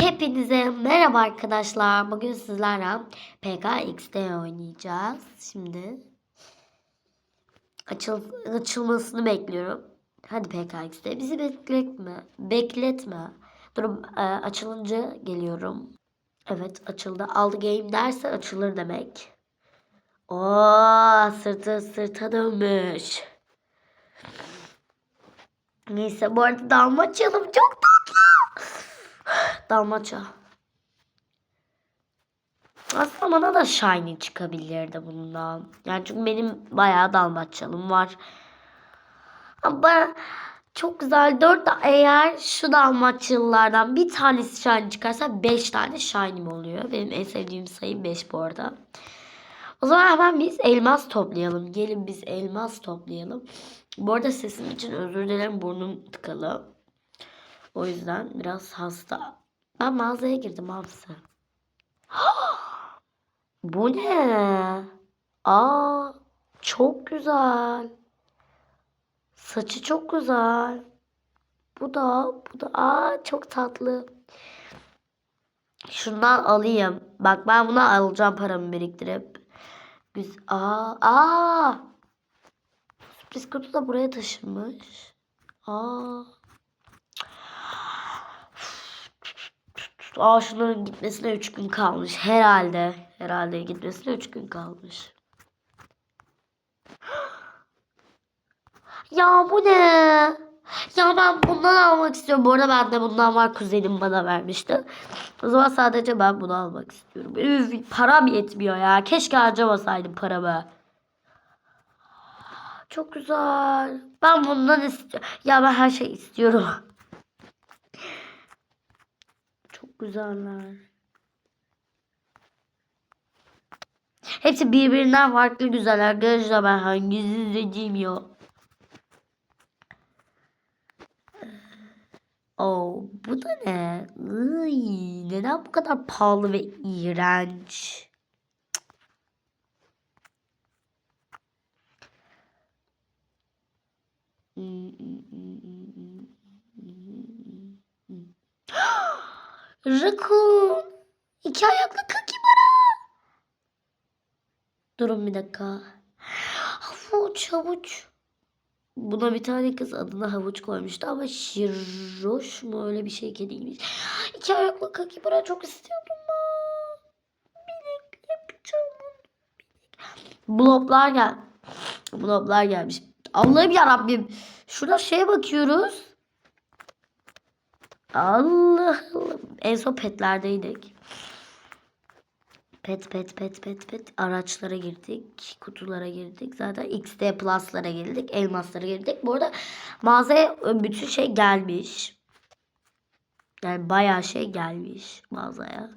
Hepinize merhaba arkadaşlar. Bugün sizlerle PKXD oynayacağız. Şimdi açıl açılmasını bekliyorum. Hadi PKXD bizi bekletme. Bekletme. Dur e, açılınca geliyorum. Evet açıldı. Aldı game derse açılır demek. Oo sırtı sırta dönmüş. Neyse bu arada dalmaçyalım çok tatlı. Dalmaça. Aslında bana da shiny çıkabilirdi bundan. Yani çünkü benim bayağı dalmaçyalım var. Ama çok güzel. Dört eğer şu dalmaçyalılardan bir tanesi shiny çıkarsa beş tane shiny'm oluyor. Benim en sevdiğim sayı beş bu arada. O zaman hemen biz elmas toplayalım. Gelin biz elmas toplayalım. Bu arada sesim için özür dilerim. Burnum tıkalı. O yüzden biraz hasta. Ben mağazaya girdim hapse. Bu ne? Aa, çok güzel. Saçı çok güzel. Bu da, bu da, aa çok tatlı. Şundan alayım. Bak ben buna alacağım paramı biriktirip. Güzel. Aa, aa. Sürpriz kutu da buraya taşınmış. Aa. Aa şunların gitmesine 3 gün kalmış. Herhalde. Herhalde gitmesine 3 gün kalmış. Ya bu ne? Ya ben bundan almak istiyorum. Bu arada bende bundan var. Kuzenim bana vermişti. O zaman sadece ben bunu almak istiyorum. Üf, param yetmiyor ya. Keşke harcamasaydım paramı. Çok güzel. Ben bundan istiyorum. Ya ben her şey istiyorum. Güzeller. Hepsi birbirinden farklı güzel arkadaşlar. Ben hangisini seçeyim ya? Oh, bu da ne? Iy, neden bu kadar pahalı ve iğrenç? Rakun. İki ayaklı kakibara. Durun bir dakika. Havuç havuç. Buna bir tane kız adına havuç koymuştu ama şiroş mu öyle bir şey kediymiş. İki ayaklı kakibara çok istiyordum. Minik yapacağım. Bloblar gel. Bloblar gelmiş. Allah'ım yarabbim. Şurada şeye bakıyoruz. Allah. En son petlerdeydik. Pet pet pet pet pet araçlara girdik. Kutulara girdik. Zaten XD Plus'lara girdik. Elmaslara girdik. Bu arada mağazaya bütün şey gelmiş. Yani bayağı şey gelmiş mağazaya.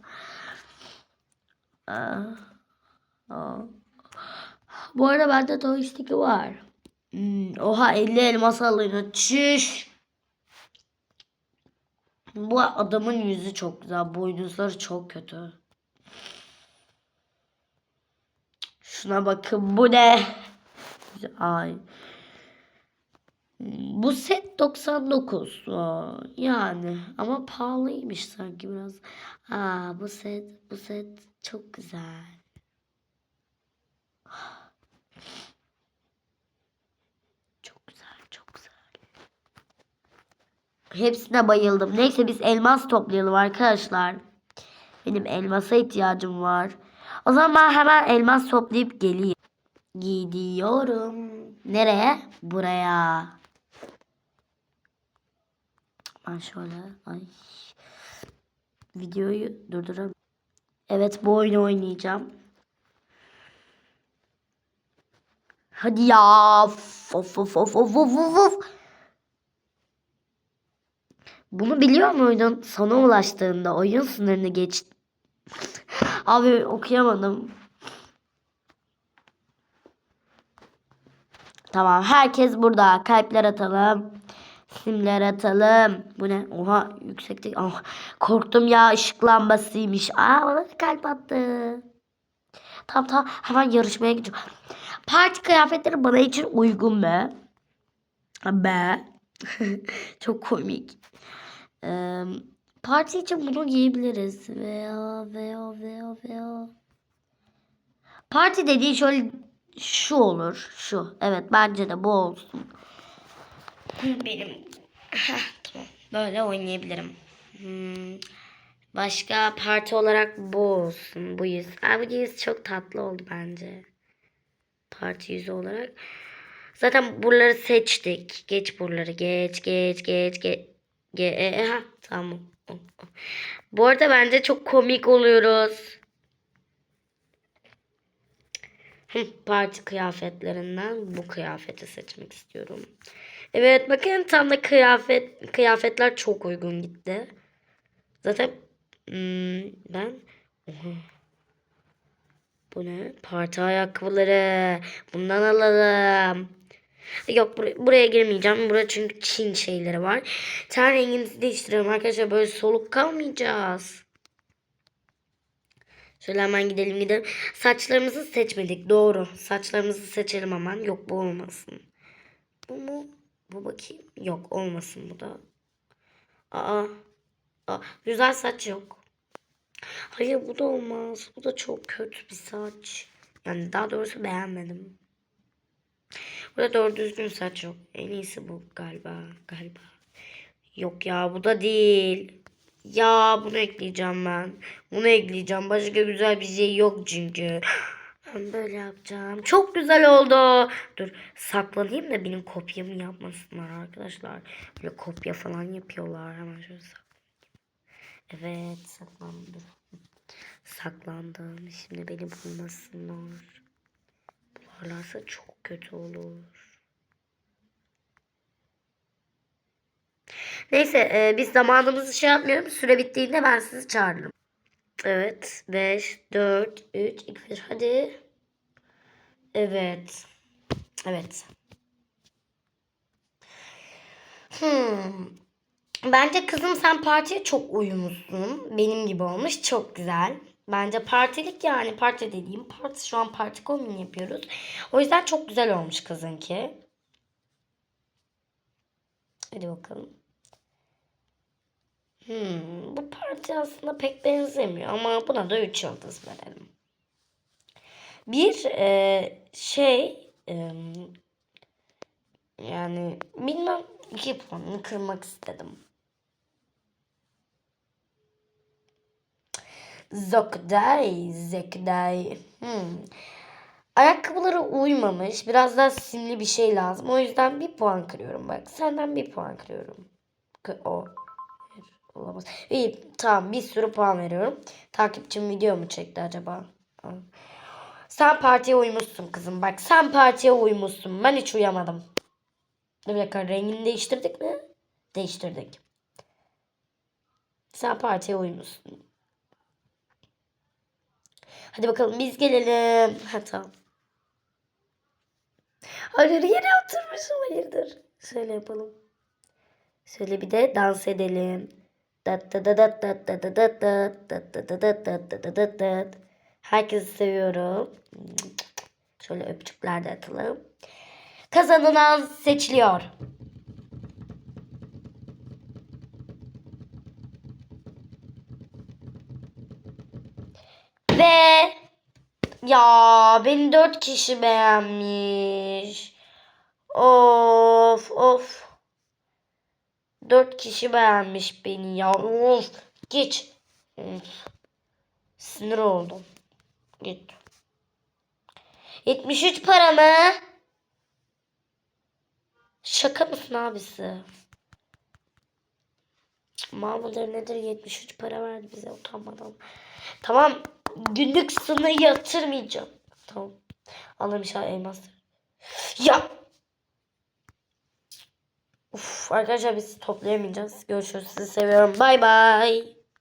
Aa. Bu arada bende Toy Stick'i var. Hmm, oha 50 elmas alıyor. Çüş. Bu adamın yüzü çok güzel. Boynuzları çok kötü. Şuna bakın bu ne? Ay. Bu set 99. Aa, yani ama pahalıymış sanki biraz. Aa bu set bu set çok güzel. Çok güzel, çok güzel. Hepsine bayıldım. Neyse biz elmas toplayalım arkadaşlar. Benim elmasa ihtiyacım var. O zaman hemen elmas toplayıp geleyim. Gidiyorum. Nereye? Buraya. Ben şöyle ay videoyu durduram. Evet bu oyunu oynayacağım. Hadi ya. Of of of of of, of. Bunu biliyor muydun? Sona ulaştığında oyun sınırını geç. Abi okuyamadım. Tamam herkes burada. Kalpler atalım. Simler atalım. Bu ne? Oha yüksekte. Oh, korktum ya ışık lambasıymış. Aa bana da kalp attı. Tamam tamam hemen yarışmaya gidiyorum. Parti kıyafetleri bana için uygun be. Be. Çok komik. Ee, Parti için bunu giyebiliriz. Veya veya veya veya. Parti dediği şöyle şu olur. Şu. Evet bence de bu olsun. Benim. Tamam. Böyle oynayabilirim. Hmm. Başka parti olarak bu olsun. Bu yüz. Aa, bu yüz çok tatlı oldu bence. Parti yüzü olarak. Zaten buraları seçtik. Geç buraları. Geç geç geç geç. Ge e, ha, tamam. Bu arada bence çok komik oluyoruz. Parti kıyafetlerinden bu kıyafeti seçmek istiyorum. Evet bakın tam da kıyafet kıyafetler çok uygun gitti. Zaten hmm, ben Oha. Bu ne? Parti ayakkabıları. Bundan alalım. Yok buraya, buraya girmeyeceğim. Buraya çünkü Çin şeyleri var. Ten renginizi değiştiriyorum arkadaşlar. Böyle soluk kalmayacağız. Şöyle hemen gidelim gidelim. Saçlarımızı seçmedik. Doğru. Saçlarımızı seçelim hemen. Yok bu olmasın. Bu mu? Bu bakayım. Yok olmasın bu da. Aa. Aa. Güzel saç yok. Hayır bu da olmaz. Bu da çok kötü bir saç. Yani daha doğrusu beğenmedim. Burada doğru düzgün saç yok. En iyisi bu galiba. Galiba. Yok ya bu da değil. Ya bunu ekleyeceğim ben. Bunu ekleyeceğim. Başka güzel bir şey yok çünkü. Ben böyle yapacağım. Çok güzel oldu. Dur saklanayım da benim kopyamı yapmasınlar arkadaşlar. Böyle kopya falan yapıyorlar. Hemen şöyle saklanayım. Evet saklandım. Saklandım. Şimdi beni bulmasınlar. Bularlarsa çok kötü olur. Neyse e, biz zamanımızı şey yapmıyorum. Süre bittiğinde ben sizi çağırırım. Evet. 5, 4, 3, 2, 1. Hadi. Evet. Evet. Hmm. Bence kızım sen partiye çok uyumlusun. Benim gibi olmuş. Çok güzel. Bence partilik yani parti dediğim parti şu an parti kombin yapıyoruz. O yüzden çok güzel olmuş kızınki. Hadi bakalım. Hmm, bu parti aslında pek benzemiyor ama buna da 3 yıldız verelim. Bir e, şey e, yani bilmem 2 puanını kırmak istedim. Zokday, Zekday. Hmm. Ayakkabıları uymamış. Biraz daha simli bir şey lazım. O yüzden bir puan kırıyorum bak. Senden bir puan kırıyorum. Kı- O. Olamaz. İyi tamam bir sürü puan veriyorum. Takipçim video mu çekti acaba? Sen partiye uymuşsun kızım. Bak sen partiye uymuşsun. Ben hiç uyamadım. Bir dakika rengini değiştirdik mi? Değiştirdik. Sen partiye uymuşsun. Hadi bakalım biz gelelim. Ha tamam. Hayır yere oturmuşum hayırdır. Şöyle yapalım. Şöyle bir de dans edelim. Dat da da dat dat da da dat dat dat da da dat dat da da dat dat. Herkesi seviyorum. Şöyle öpücükler de atalım. Kazanan seçiliyor. Ve ya beni dört kişi beğenmiş. Of of. Dört kişi beğenmiş beni ya. Of. Geç. Of. Sinir oldum. Git. 73 para mı? Şaka mısın abisi? Mal mıdır nedir 73 para verdi bize utanmadan. Tamam günlük sını yatırmayacağım. Tamam. Allah'ım inşallah elmas. Ya. Uf, arkadaşlar biz toplayamayacağız. Görüşürüz. Sizi seviyorum. Bay bay.